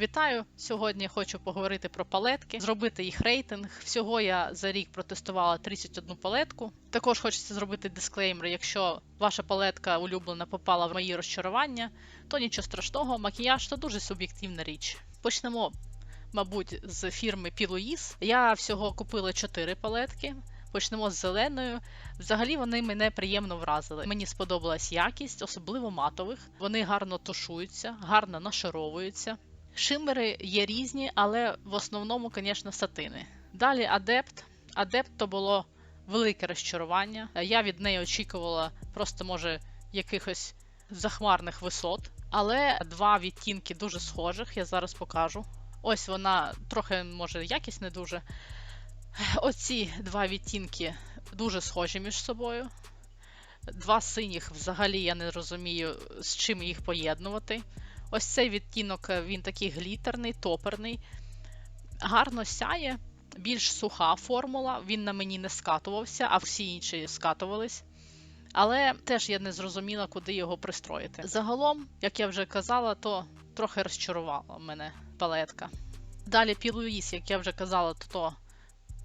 Вітаю! Сьогодні хочу поговорити про палетки, зробити їх рейтинг. Всього я за рік протестувала 31 палетку. Також хочеться зробити дисклеймер, якщо ваша палетка улюблена попала в мої розчарування, то нічого страшного, макіяж це дуже суб'єктивна річ. Почнемо, мабуть, з фірми Piluis. Я всього купила 4 палетки. Почнемо з зеленою. Взагалі вони мене приємно вразили. Мені сподобалась якість, особливо матових. Вони гарно тушуються, гарно нашаровуються. Шимери є різні, але в основному, звісно, сатини. Далі адепт. Адепт то було велике розчарування. Я від неї очікувала просто, може, якихось захмарних висот. Але два відтінки дуже схожих, я зараз покажу. Ось вона трохи, може, якість не дуже. Оці два відтінки дуже схожі між собою. Два синіх взагалі я не розумію, з чим їх поєднувати. Ось цей відтінок він такий глітерний, топерний, гарно сяє, більш суха формула, він на мені не скатувався, а всі інші скатувались. Але теж я не зрозуміла, куди його пристроїти. Загалом, як я вже казала, то трохи розчарувала мене палетка. Далі Пілуїс, як я вже казала, то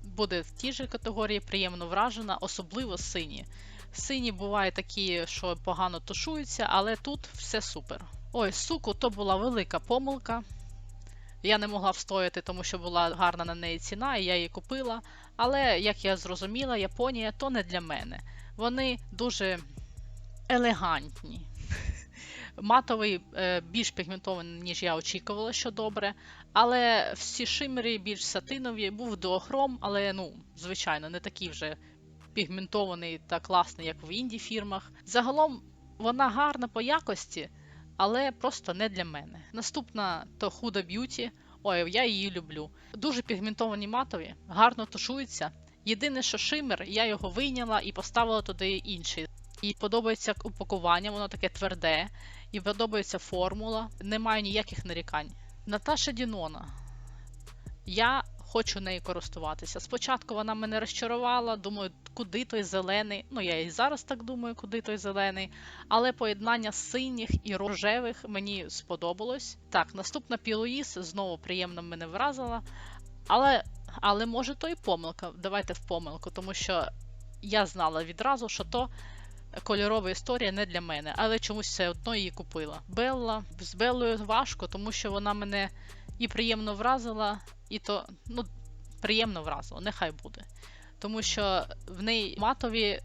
буде в тій же категорії приємно вражена, особливо сині. Сині бувають такі, що погано тушуються, але тут все супер. Ой, суку, то була велика помилка. Я не могла встояти, тому що була гарна на неї ціна, і я її купила. Але, як я зрозуміла, Японія то не для мене. Вони дуже елегантні. Матовий е, більш пігментований, ніж я очікувала, що добре. Але всі шимери більш сатинові, був дуохром, але, ну, звичайно, не такий вже пігментований та класний, як в інді фірмах. Загалом вона гарна по якості, але просто не для мене. Наступна то Huda Beauty. Ой, я її люблю. Дуже пігментовані матові, гарно тушуються. Єдине, що шимер, я його вийняла і поставила туди інший. І подобається упакування, воно таке тверде, і подобається формула. Немає ніяких нарікань. Наташа Дінона. Я хочу нею користуватися. Спочатку вона мене розчарувала, думаю, куди той зелений. Ну, я і зараз так думаю, куди той зелений. Але поєднання синіх і рожевих мені сподобалось. Так, наступна Пілуїс знову приємно мене вразила. Але, але може, то і помилка. Давайте в помилку, тому що я знала відразу, що то. Кольорова історія не для мене, але чомусь все одно її купила. Белла з Беллою важко, тому що вона мене і приємно вразила, і то ну, приємно вразила, нехай буде. Тому що в неї матові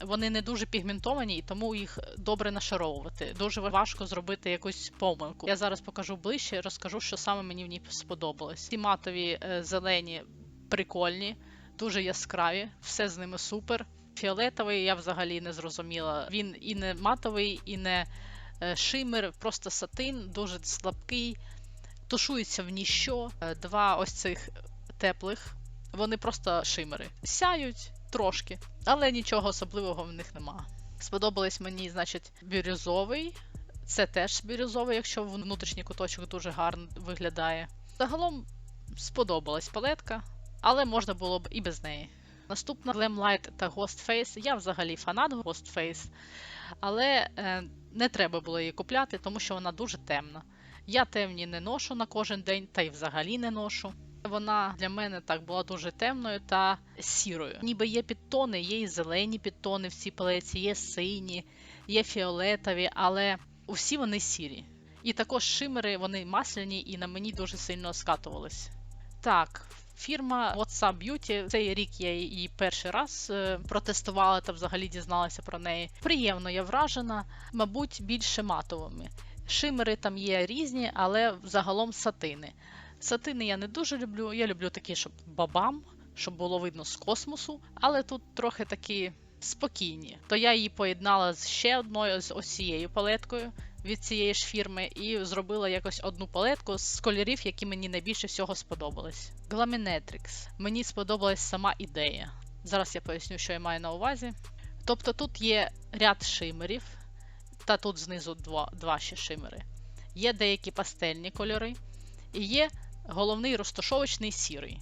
вони не дуже пігментовані, і тому їх добре нашаровувати. Дуже важко зробити якусь помилку. Я зараз покажу ближче, розкажу, що саме мені в ній сподобалось. Ці матові е, зелені прикольні, дуже яскраві, все з ними супер. Фіолетовий я взагалі не зрозуміла. Він і не матовий, і не е, шимер, просто сатин, дуже слабкий, тушується в ніщо. Е, Два ось цих теплих, вони просто шимери. Сяють трошки, але нічого особливого в них нема. Сподобались мені, значить, бірюзовий. Це теж бірюзовий, якщо внутрішній куточок дуже гарно виглядає. Загалом сподобалась палетка, але можна було б і без неї. Наступна Glamlight та Ghostface. Я взагалі фанат Ghostface, але е, не треба було її купляти, тому що вона дуже темна. Я темні не ношу на кожен день, та й взагалі не ношу. Вона для мене так була дуже темною та сірою. Ніби є підтони, є і зелені підтони в цій палеці, є сині, є фіолетові, але усі вони сірі. І також шимери, вони масляні і на мені дуже сильно скатувались. Так, Фірма WhatsApp Beauty. Цей рік я її перший раз е, протестувала та взагалі дізналася про неї. Приємно я вражена, мабуть, більше матовими. Шимери там є різні, але загалом сатини. Сатини я не дуже люблю. Я люблю такі, щоб бабам, щоб було видно з космосу, але тут трохи такі спокійні. То я її поєднала з ще одною з ось цією палеткою від цієї ж фірми і зробила якось одну палетку з кольорів, які мені найбільше всього сподобались. Glaminatrix. Мені сподобалась сама ідея. Зараз я поясню, що я маю на увазі. Тобто тут є ряд шимерів, та тут знизу два, два ще шимери. Є деякі пастельні кольори, і є головний розташовочний сірий.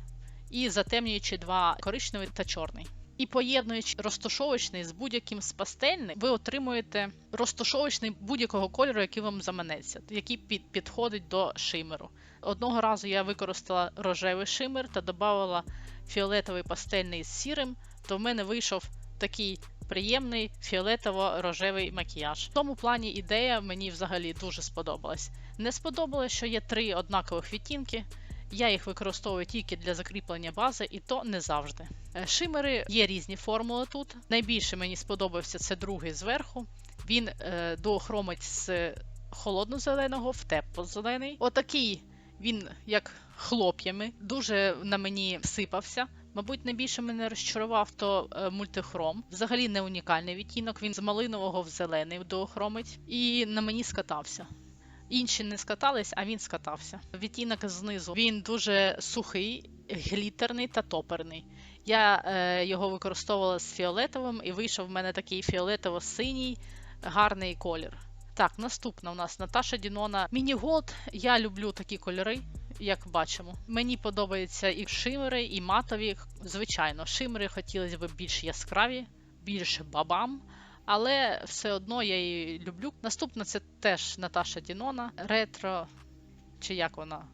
І затемнюючи два коричневий та чорний. І поєднуючи розташовочний з будь-яким з пастельним, ви отримуєте розташовочний будь-якого кольору, який вам заманеться, який під, підходить до шимеру. Одного разу я використала рожевий шимер та додавала фіолетовий пастельний з сірим, то в мене вийшов такий приємний фіолетово-рожевий макіяж. В тому плані ідея мені взагалі дуже сподобалась. Не сподобалось, що є три однакових відтінки. Я їх використовую тільки для закріплення бази, і то не завжди. Е, Шимери є різні формули тут. Найбільше мені сподобався це другий зверху. Він е, доохромить з холодно-зеленого в тепло-зелений. Отакий він, як хлоп'ями, дуже на мені сипався. Мабуть, найбільше мене розчарував то е, мультихром. Взагалі не унікальний відтінок. Він з малинового в зелений доохромить і на мені скатався. Інші не скатались, а він скатався. Відтінок знизу він дуже сухий, глітерний та топерний. Я е, його використовувала з фіолетовим, і вийшов в мене такий фіолетово-синій гарний колір. Так, наступна у нас Наташа Дінона. Міні Голд. Я люблю такі кольори, як бачимо. Мені подобаються і шимери, і матові. Звичайно, шимери хотілося б більш яскраві, більше бабам. Але все одно я її люблю. Наступна це теж Наташа Дінона. Ретро, чи як вона?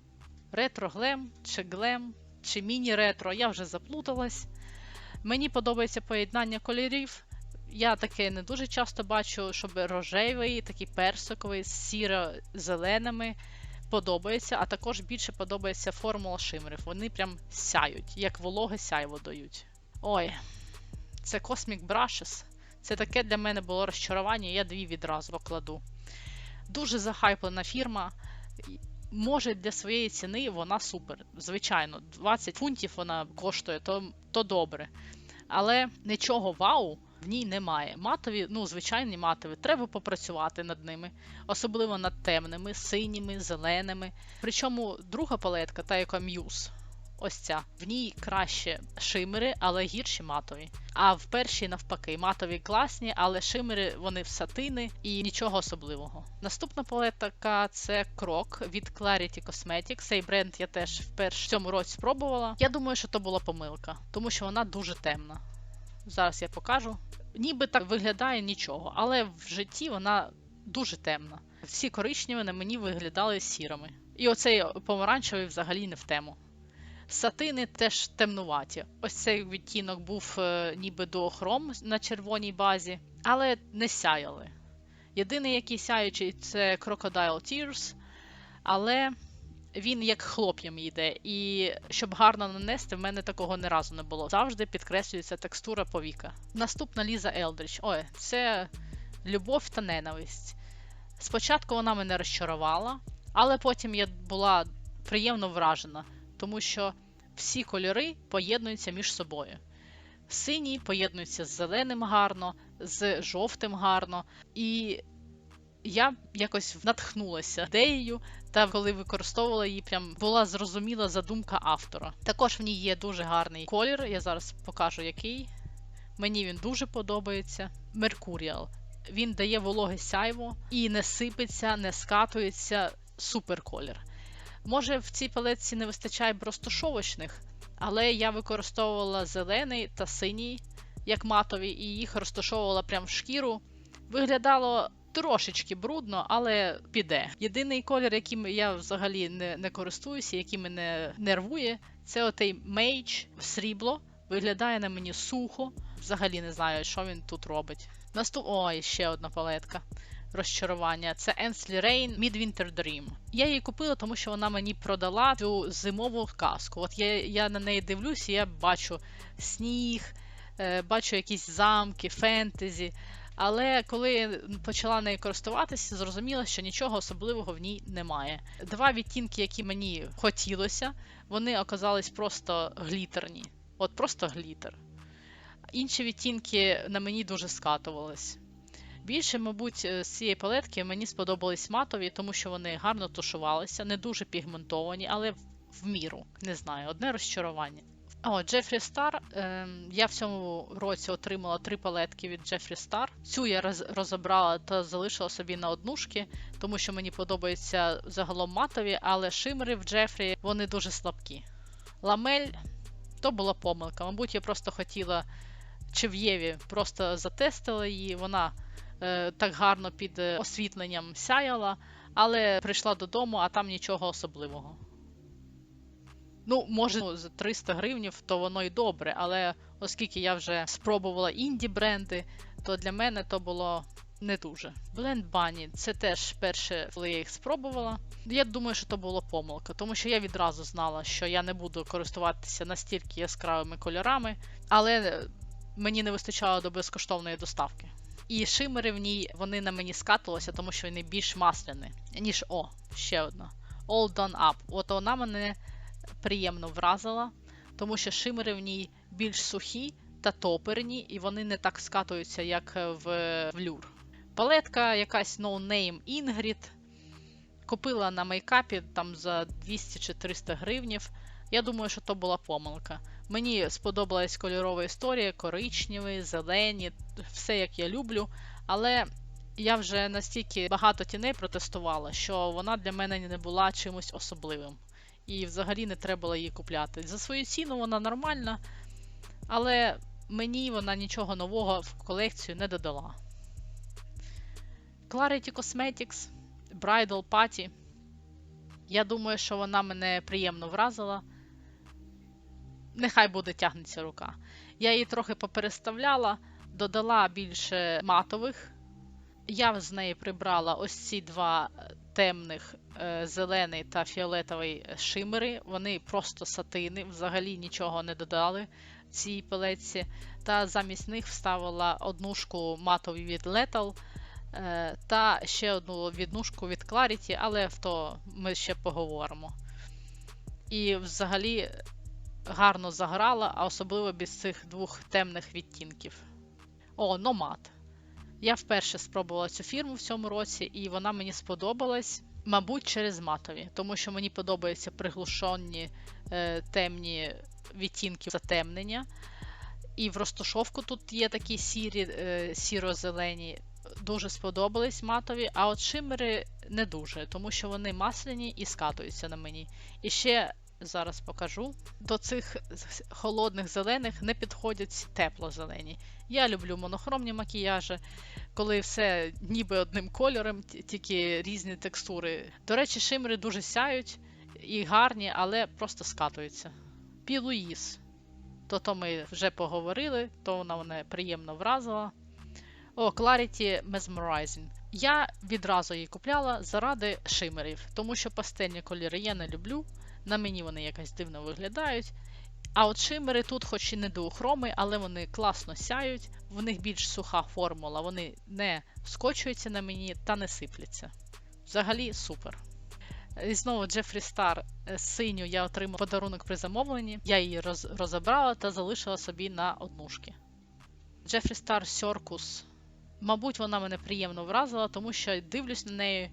Ретро глем, чи глем, чи міні-ретро. Я вже заплуталась. Мені подобається поєднання кольорів. Я таке не дуже часто бачу, щоб рожевий, такий персиковий, з сіро-зеленими подобається, а також більше подобається формула шимерів. Вони прям сяють, як вологе сяйво дають. Ой, це Cosmic Brushes. Це таке для мене було розчарування, я дві відразу покладу. Дуже захайплена фірма. Може, для своєї ціни вона супер. Звичайно, 20 фунтів вона коштує, то, то добре. Але нічого вау в ній немає. Матові, ну, звичайні матові, треба попрацювати над ними, особливо над темними, синіми, зеленими. Причому друга палетка, та яка Muse, ось ця, в ній краще шимери, але гірші матові. А в першій, навпаки, матові класні, але шимери вони в сатини і нічого особливого. Наступна палетка це крок від Clarity Cosmetics. Цей бренд я теж вперше в цьому році спробувала. Я думаю, що то була помилка, тому що вона дуже темна. Зараз я покажу. Ніби так виглядає нічого, але в житті вона дуже темна. Всі коричневі на мені виглядали сірими. І оцей помаранчевий взагалі не в тему. Сатини теж темнуваті. Ось цей відтінок був е, ніби доохром на червоній базі, але не сяяли. Єдиний, який сяючий, це Crocodile Tears, але він як хлоп'ям йде. І щоб гарно нанести, в мене такого не разу не було. Завжди підкреслюється текстура повіка. Наступна Ліза Елдріч. Ой, це любов та ненависть. Спочатку вона мене розчарувала, але потім я була приємно вражена, тому що всі кольори поєднуються між собою. Синій поєднується з зеленим гарно, з жовтим гарно. І я якось натхнулася ідеєю, та коли використовувала її, прям була зрозуміла задумка автора. Також в ній є дуже гарний колір. Я зараз покажу який. Мені він дуже подобається. Меркуріал. Він дає вологе сяйво і не сипеться, не скатується. Супер колір. Може, в цій палетці не вистачає розташовочних, але я використовувала зелений та синій, як матові, і їх розташовувала прямо в шкіру. Виглядало трошечки брудно, але піде. Єдиний колір, яким я взагалі не не користуюся, який мене нервує, це отей мейдж срібло. Виглядає на мені сухо. Взагалі не знаю, що він тут робить. Наступ... Ой, ще одна палетка. Розчарування. Це Ensley Rain Midwinter Dream. Я її купила, тому що вона мені продала цю зимову казку. От я я на неї дивлюсь, і я бачу сніг, е, бачу якісь замки, фентезі. Але коли почала нею користуватися, зрозуміла, що нічого особливого в ній немає. Два відтінки, які мені хотілося, вони оказались просто глітерні. От просто глітер. Інші відтінки на мені дуже скатувались. Більше, мабуть, з цієї палетки мені сподобались матові, тому що вони гарно тушувалися, не дуже пігментовані, але в міру. Не знаю, одне розчарування. О, Джефрі Стар. Е, я в цьому році отримала три палетки від Джефрі Стар. Цю я роз, розібрала та залишила собі на однушки, тому що мені подобаються загалом матові, але шимери в Джефрі вони дуже слабкі. Ламель то була помилка. Мабуть, я просто хотіла чи в Єві просто затестила її. Вона е, так гарно під е, освітленням сяяла, але прийшла додому, а там нічого особливого. Ну, може, ну, за 300 гривнів, то воно й добре, але оскільки я вже спробувала інді бренди, то для мене то було не дуже. Blend Bunny – це теж перше, коли я їх спробувала. Я думаю, що то була помилка, тому що я відразу знала, що я не буду користуватися настільки яскравими кольорами, але мені не вистачало до безкоштовної доставки. І шимери в ній вони на мені скатувалися, тому що вони більш масляні, ніж о, ще одна. All Done Up. От вона мене приємно вразила, тому що шимери в ній більш сухі та топерні, і вони не так скатуються, як в, в люр. Палетка якась No Name Ingrid. Купила на мейкапі там за 200 чи 300 гривнів. Я думаю, що то була помилка. Мені сподобалась кольорова історія, коричневий, зелені, все як я люблю. Але я вже настільки багато тіней протестувала, що вона для мене не була чимось особливим. І взагалі не треба було її купляти. За свою ціну вона нормальна, але мені вона нічого нового в колекцію не додала. Clarity Cosmetics Bridal Party. Я думаю, що вона мене приємно вразила. Нехай буде тягнеться рука. Я її трохи попереставляла, додала більше матових. Я з неї прибрала ось ці два темних е, зелений та фіолетовий шимери. Вони просто сатини, взагалі нічого не додали цій палетці. Та замість них вставила однушку матові від Lethal е, та ще одну віднушку від Clarity, але в то ми ще поговоримо. І взагалі гарно заграла, а особливо без цих двох темних відтінків. О, Номад. Я вперше спробувала цю фірму в цьому році, і вона мені сподобалась, мабуть, через матові, тому що мені подобаються приглушені е, темні відтінки затемнення. І в розташовку тут є такі сірі, е, сіро-зелені. Дуже сподобались матові, а от шимери не дуже, тому що вони масляні і скатуються на мені. І ще зараз покажу. До цих холодних зелених не підходять тепло-зелені. Я люблю монохромні макіяжі, коли все ніби одним кольором, тільки різні текстури. До речі, шимери дуже сяють і гарні, але просто скатуються. Пілуїс. То то ми вже поговорили, то вона мене приємно вразила. О, Clarity Mesmerizing. Я відразу її купляла заради шимерів, тому що пастельні кольори я не люблю. На мені вони якось дивно виглядають. А от шимери тут, хоч і не дуохроми, але вони класно сяють, в них більш суха формула, вони не скочуються на мені та не сипляться. Взагалі супер. І знову Джефрі Стар синю я отримала подарунок при замовленні. Я її роз, розібрала та залишила собі на однушки. Джефрі Стар Сьоркус. Мабуть, вона мене приємно вразила, тому що дивлюсь на неї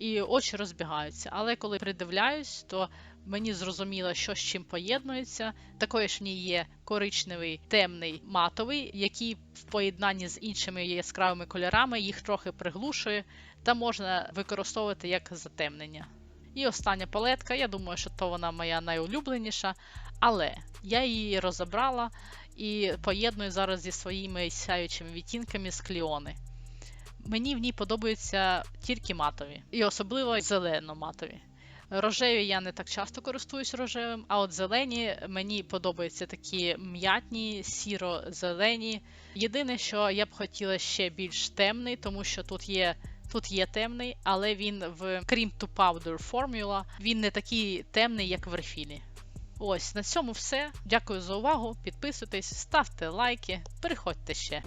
і очі розбігаються. Але коли придивляюсь, то мені зрозуміло, що з чим поєднується. Також в ній є коричневий темний матовий, який в поєднанні з іншими яскравими кольорами їх трохи приглушує та можна використовувати як затемнення. І остання палетка, я думаю, що то вона моя найулюбленіша, але я її розібрала і поєдную зараз зі своїми сяючими відтінками з кліони. Мені в ній подобаються тільки матові, і особливо зелено-матові. Рожеві я не так часто користуюсь рожевим, а от зелені мені подобаються такі м'ятні, сіро-зелені. Єдине, що я б хотіла ще більш темний, тому що тут є. Тут є темний, але він в Cream to Powder Formula, він не такий темний, як в рефілі. Ось на цьому все. Дякую за увагу. Підписуйтесь, ставте лайки, переходьте ще.